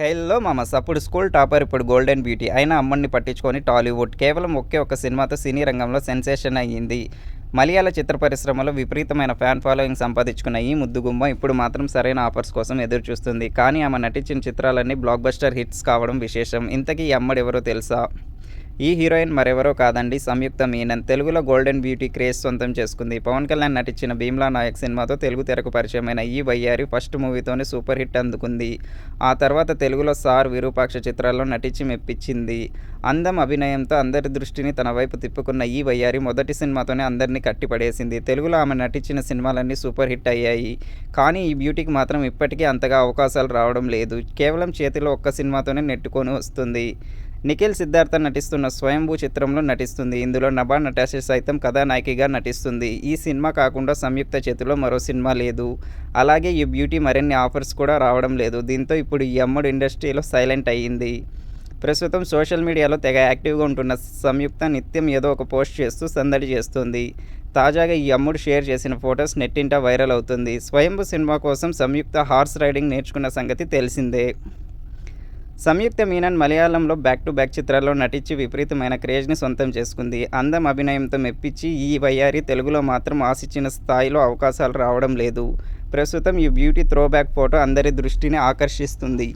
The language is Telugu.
హెల్లో మామస్ అప్పుడు స్కూల్ టాపర్ ఇప్పుడు గోల్డెన్ బ్యూటీ అయినా అమ్మని పట్టించుకొని టాలీవుడ్ కేవలం ఒకే ఒక సినిమాతో సినీ రంగంలో సెన్సేషన్ అయ్యింది. మలయాళ చిత్ర పరిశ్రమలో విపరీతమైన ఫ్యాన్ ఫాలోయింగ్ సంపాదించుకున్న ఈ ముద్దుగుమ్మ ఇప్పుడు మాత్రం సరైన ఆఫర్స్ కోసం ఎదురు చూస్తుంది కానీ ఆమె నటించిన చిత్రాలన్నీ బ్లాక్ బస్టర్ హిట్స్ కావడం విశేషం. ఇంతకీ ఈ అమ్మడు ఎవరో తెలుసా? ఈ హీరోయిన్ మరెవరో కాదండి. సంయుక్త మీనన్. తెలుగులో గోల్డెన్ బ్యూటీ క్రేజ్ సొంతం చేసుకుంది. పవన్ కళ్యాణ్ నటించిన భీమ్లా నాయక్ సినిమాతో తెలుగు తెరకు పరిచయమైన ఈ వయ్యారి ఫస్ట్ మూవీతోనే సూపర్ హిట్ అందుకుంది. ఆ తర్వాత తెలుగులో సార్ విరూపాక్ష చిత్రాల్లో నటించి మెప్పించింది. అందం అభినయంతో అందరి దృష్టిని తన వైపు తిప్పుకున్న ఈ వయ్యారి మొదటి సినిమాతోనే అందరినీ కట్టిపడేసింది. తెలుగులో ఆమె నటించిన సినిమాలన్నీ సూపర్ హిట్ అయ్యాయి. కానీ ఈ బ్యూటీకి మాత్రం ఇప్పటికీ అంతగా అవకాశాలు రావడం లేదు. కేవలం చేతిలో ఒక్క సినిమాతోనే నెట్టుకొని వస్తుంది. నిఖిల్ సిద్ధార్థ నటిస్తున్న స్వయంభూ చిత్రంలో నటిస్తుంది. ఇందులో నభా నటాష సైతం కథానాయికగా నటిస్తుంది. ఈ సినిమా కాకుండా సంయుక్త చేతిలో మరో సినిమా లేదు. అలాగే ఈ బ్యూటీ మరిన్ని ఆఫర్స్ కూడా రావడం లేదు. దీంతో ఇప్పుడు ఈ అమ్మడు ఇండస్ట్రీలో సైలెంట్ అయ్యింది. ప్రస్తుతం సోషల్ మీడియాలో తెగ యాక్టివ్గా ఉంటున్న సంయుక్త నిత్యం ఏదో ఒక పోస్ట్ చేస్తూ సందడి చేస్తుంది. తాజాగా ఈ అమ్ముడు షేర్ చేసిన ఫొటోస్ నెట్టింట వైరల్ అవుతుంది. స్వయంభూ సినిమా కోసం సంయుక్త హార్స్ రైడింగ్ నేర్చుకున్న సంగతి తెలిసిందే. సంయుక్త మీనన్ మలయాళంలో బ్యాక్ టు బ్యాక్ చిత్రాల్లో నటించి విపరీతమైన క్రేజ్ని సొంతం చేసుకుంది. అందం అభినయంతో మెప్పించి ఈ వయ్యారి తెలుగులో మాత్రం ఆశించిన స్థాయిలో అవకాశాలు రావడం లేదు. ప్రస్తుతం ఈ బ్యూటీ త్రోబ్యాక్ ఫోటో అందరి దృష్టిని ఆకర్షిస్తుంది.